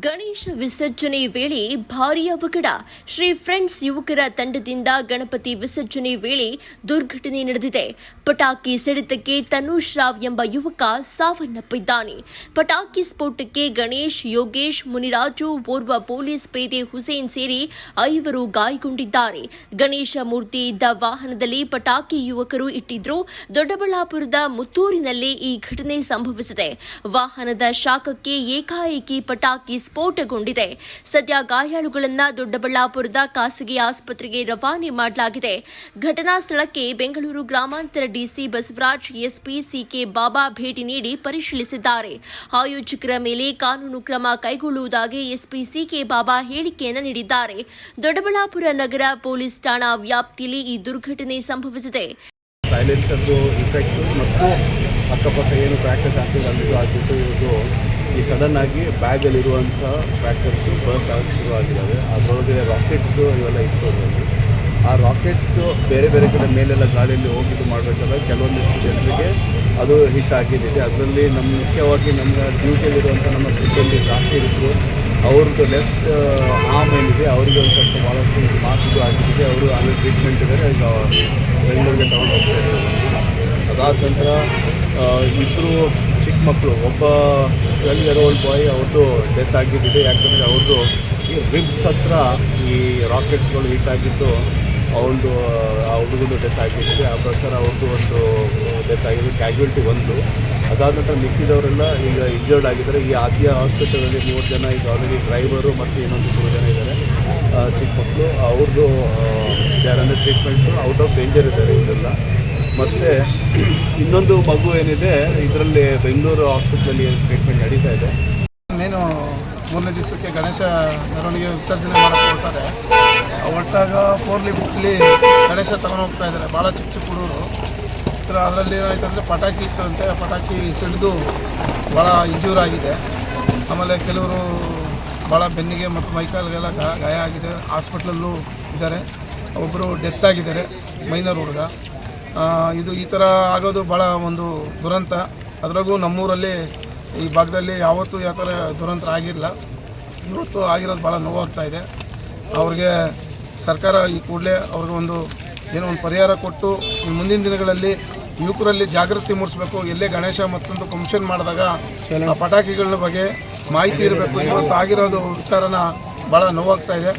ಗಣೇಶ ವಿಸರ್ಜನೆ ವೇಳೆ ಭಾರೀ ಅವಘಡ. ಶ್ರೀ ಫ್ರೆಂಡ್ಸ್ ಯುವಕರ ತಂಡದಿಂದ ಗಣಪತಿ ವಿಸರ್ಜನೆ ವೇಳೆ ದುರ್ಘಟನೆ ನಡೆದಿದೆ. ಪಟಾಕಿ ಸಿಡಿತಕ್ಕೆ ತನುಷ್ ರಾವ್ ಎಂಬ ಯುವಕ ಸಾವನ್ನಪ್ಪಿದ್ದಾನೆ. ಪಟಾಕಿ ಸ್ಫೋಟಕ್ಕೆ ಗಣೇಶ್, ಯೋಗೇಶ್, ಮುನಿರಾಜು, ಓರ್ವ ಪೊಲೀಸ್ ಪೇದೆ ಹುಸೇನ್ ಸೇರಿ ಐವರು ಗಾಯಗೊಂಡಿದ್ದಾರೆ. ಗಣೇಶ ಮೂರ್ತಿ ಇದ್ದ ವಾಹನದಲ್ಲಿ ಪಟಾಕಿ ಯುವಕರು ಇಟ್ಟಿದ್ರು. ದೊಡ್ಡಬಳ್ಳಾಪುರದ ಮುತ್ತೂರಿನಲ್ಲಿ ಈ ಘಟನೆ ಸಂಭವಿಸಿದೆ. ವಾಹನದ ಶಾಖಕ್ಕೆ ಏಕಾಏಕಿ ಪಟಾಕಿ ಸ್ಫೋಟಗೊಂಡಿದೆ. ಸದ್ಯ ಗಾಯಾಳುಗಳನ್ನು ದೊಡ್ಡಬಳ್ಳಾಪುರದ ಖಾಸಗಿ ಆಸ್ಪತ್ರೆಗೆ ರವಾನೆ ಮಾಡಲಾಗಿದೆ. ಘಟನಾ ಸ್ಥಳಕ್ಕೆ ಬೆಂಗಳೂರು ಗ್ರಾಮಾಂತರ DC Basavaraj, SP CK Baba ಭೇಟಿ ನೀಡಿ ಪರಿಶೀಲಿಸಿದ್ದಾರೆ. ಆಯೋಜಕರ ಮೇಲೆ ಕಾನೂನು ಕ್ರಮ ಕೈಗೊಳ್ಳುವುದಾಗಿ ಎಸ್ಪಿ ಸಿಕೆ ಬಾಬಾ ಹೇಳಿಕೆಯನ್ನು ನೀಡಿದ್ದಾರೆ. ದೊಡ್ಡಬಳ್ಳಾಪುರ ನಗರ ಪೊಲೀಸ್ ಠಾಣಾ ವ್ಯಾಪ್ತಿಯಲ್ಲಿ ಈ ದುರ್ಘಟನೆ ಸಂಭವಿಸಿದೆ. ಸೈಲೆನ್ಸರ್ದು ಇಫೆಕ್ಟು ಮತ್ತು ಅಕ್ಕಪಕ್ಕ ಏನು ಪ್ರಾಕ್ಟೀಸ್ ಆಗ್ತಿದೆ ಅಲ್ಲಿಗೂ ಆಗಿತ್ತು ಇವ್ರದ್ದು ಈ ಸಡನ್ ಆಗಿ ಬ್ಯಾಗಲ್ಲಿರುವಂಥ ಫ್ಯಾಕ್ಟರ್ಸು ಬರ್ಸ್ಟ್ ಆಗಕ್ಕೆ ಶುರು ಆಗಿದ್ದಾವೆ ಅದರೊಳಗಡೆ ರಾಕೆಟ್ಸು ಇವೆಲ್ಲ ಅದರಲ್ಲಿ. ಆ ರಾಕೆಟ್ಸು ಬೇರೆ ಬೇರೆ ಕಡೆ ಮೇಲೆಲ್ಲ ಗಾಳಿಯಲ್ಲಿ ಹೋಗಿದ್ದು ಮಾಡಬೇಕಲ್ಲ ಕೆಲವೊಂದಿಷ್ಟು ಜನರಿಗೆ ಅದು ಹಿಟ್ ಆಗಿದ್ದಿದೆ. ಅದರಲ್ಲಿ ನಮ್ಮ ಮುಖ್ಯವಾಗಿ ನಮ್ಮ ಡ್ಯೂಟಿಯಲ್ಲಿರುವಂಥ ನಮ್ಮ ಸಿಬ್ಬಂದಿ ಜಾಸ್ತಿ ಇದ್ದರು ಅವ್ರದ್ದು ಲೆಫ್ಟ್ ಆಮ್ ಏನಿದೆ, ಅವರಿಗೆ ಒಂದು ಸ್ವಲ್ಪ ಭಾಳಷ್ಟು ಮಾಸ್ಕ್ ಆಗಿದ್ದಿದೆ. ಅವರು ಅಲ್ಲಿ ಟ್ರೀಟ್ಮೆಂಟ್ ಇದ್ದಾರೆ. ಈಗ ಬೆಂಗಳೂರಿಗೆ ತಗೊಂಡು ಹೋಗ್ತಾ ಇದ್ದಾರೆ. ಅದಾದ ನಂತರ ಇಬ್ಬರು ಚಿಕ್ಕ ಮಕ್ಕಳು, ಒಬ್ಬ ಟ್ವೆಲ್ ಇಯರ್ ಓಲ್ಡ್ ಬಾಯ್ ಅವ್ರದ್ದು ಡೆತ್ ಆಗಿದ್ದಿದೆ. ಯಾಕಂದರೆ ಅವ್ರದ್ದು ಈ ರಿಬ್ಸ್ ಹತ್ರ ಈ ರಾಕೆಟ್ಸ್ಗಳು ಹಿಟ್ ಆಗಿದ್ದು ಅವಳದು ಆ ಹುಡುಗನ ಡೆತ್ ಆಗಿದ್ದಿದೆ. ಆ ಪ್ರಕಾರ ಅವ್ರದ್ದು ಒಂದು ಡೆತ್ ಆಗಿದೆ ಕ್ಯಾಶುಯಾಲಿಟಿ ಒಂದು. ಅದಾದ ನಂತರ ಮಿಕ್ಕಿದವರೆಲ್ಲ ಈಗ ಇಂಜರ್ಡ್ ಆಗಿದ್ದಾರೆ. ಈ ಆದ್ಯ ಹಾಸ್ಪಿಟಲಲ್ಲಿ ಮೂರು ಜನ, ಈಗ ಆಲ್ರೆಡಿ ಡ್ರೈವರು ಮತ್ತು ಇನ್ನೊಂದು ಮೂರು ಜನ ಇದ್ದಾರೆ. ಚಿಕ್ಕ ಮಕ್ಕಳು ಅವ್ರದ್ದು ಯಾರಂದರೆ treatments treatment out of danger ಇದ್ದಾರೆ ಇವರೆಲ್ಲ. ಮತ್ತು ಇನ್ನೊಂದು ಮಗು ಏನಿದೆ, ಇದರಲ್ಲಿ ಬೆಂಗಳೂರು ಹಾಸ್ಪಿಟ್ಲಲ್ಲಿ ಟ್ರೀಟ್ಮೆಂಟ್ ನಡೀತಾ ಇದೆ? ಮೇನು ಮೂರನೇ ದಿವಸಕ್ಕೆ ಗಣೇಶ ಮೆರವಣಿಗೆ ವಿಸರ್ಜನೆ ಮಾಡಕ್ಕೆ ಹೋಗ್ತಾರೆ ಹೊರಟಾಗ ಫೋರ್ಲಿ ಬುಕ್ಲಿ ಗಣೇಶ ತಗೊಂಡು ಹೋಗ್ತಾ ಇದ್ದಾರೆ ಭಾಳ ಚಿಕ್ಕ ಚಿಕ್ಕ ಹುಡುಗರು. ಅದರಲ್ಲಿ ಏನಾಯ್ತು ಅಂದರೆ ಪಟಾಕಿ ಇತ್ತು ಅಂತೆ. ಪಟಾಕಿ ಸಿಡಿದು ಭಾಳ ಇಂಜೂರ್ ಆಗಿದೆ. ಆಮೇಲೆ ಕೆಲವರು ಭಾಳ ಬೆನ್ನಿಗೆ ಮತ್ತು ಮೈಕಾಲ್ಗೆಲ್ಲ ಗಾಯ ಆಗಿದೆ. ಹಾಸ್ಪಿಟ್ಲಲ್ಲೂ ಇದ್ದಾರೆ. ಒಬ್ಬರು ಡೆತ್ ಆಗಿದ್ದಾರೆ. ಮೈನರ್ ಹುಡುಗ. ಇದು ಈ ಥರ ಆಗೋದು ಭಾಳ ಒಂದು ದುರಂತ. ಅದರಾಗೂ ನಮ್ಮೂರಲ್ಲಿ ಈ ಭಾಗದಲ್ಲಿ ಯಾವತ್ತೂ ಯಾವ ಥರ ದುರಂತ ಆಗಿಲ್ಲ. ಇವತ್ತು ಆಗಿರೋದು ಭಾಳ ನೋವಾಗ್ತಾ ಇದೆ. ಅವ್ರಿಗೆ ಸರ್ಕಾರ ಈ ಕೂಡಲೇ ಅವ್ರಿಗೆ ಒಂದು ಏನೋ ಒಂದು ಪರಿಹಾರ ಕೊಟ್ಟು ಮುಂದಿನ ದಿನಗಳಲ್ಲಿ ಯುವಕರಲ್ಲಿ ಜಾಗೃತಿ ಮೂಡಿಸ್ಬೇಕು. ಎಲ್ಲೇ ಗಣೇಶ ಮತ್ತೊಂದು ಫಂಕ್ಷನ್ ಮಾಡಿದಾಗ ಪಟಾಕಿಗಳ ಬಗ್ಗೆ ಮಾಹಿತಿ ಇರಬೇಕು. ಇವತ್ತು ಆಗಿರೋದು ವಿಚಾರನ ಭಾಳ ನೋವಾಗ್ತಾ ಇದೆ.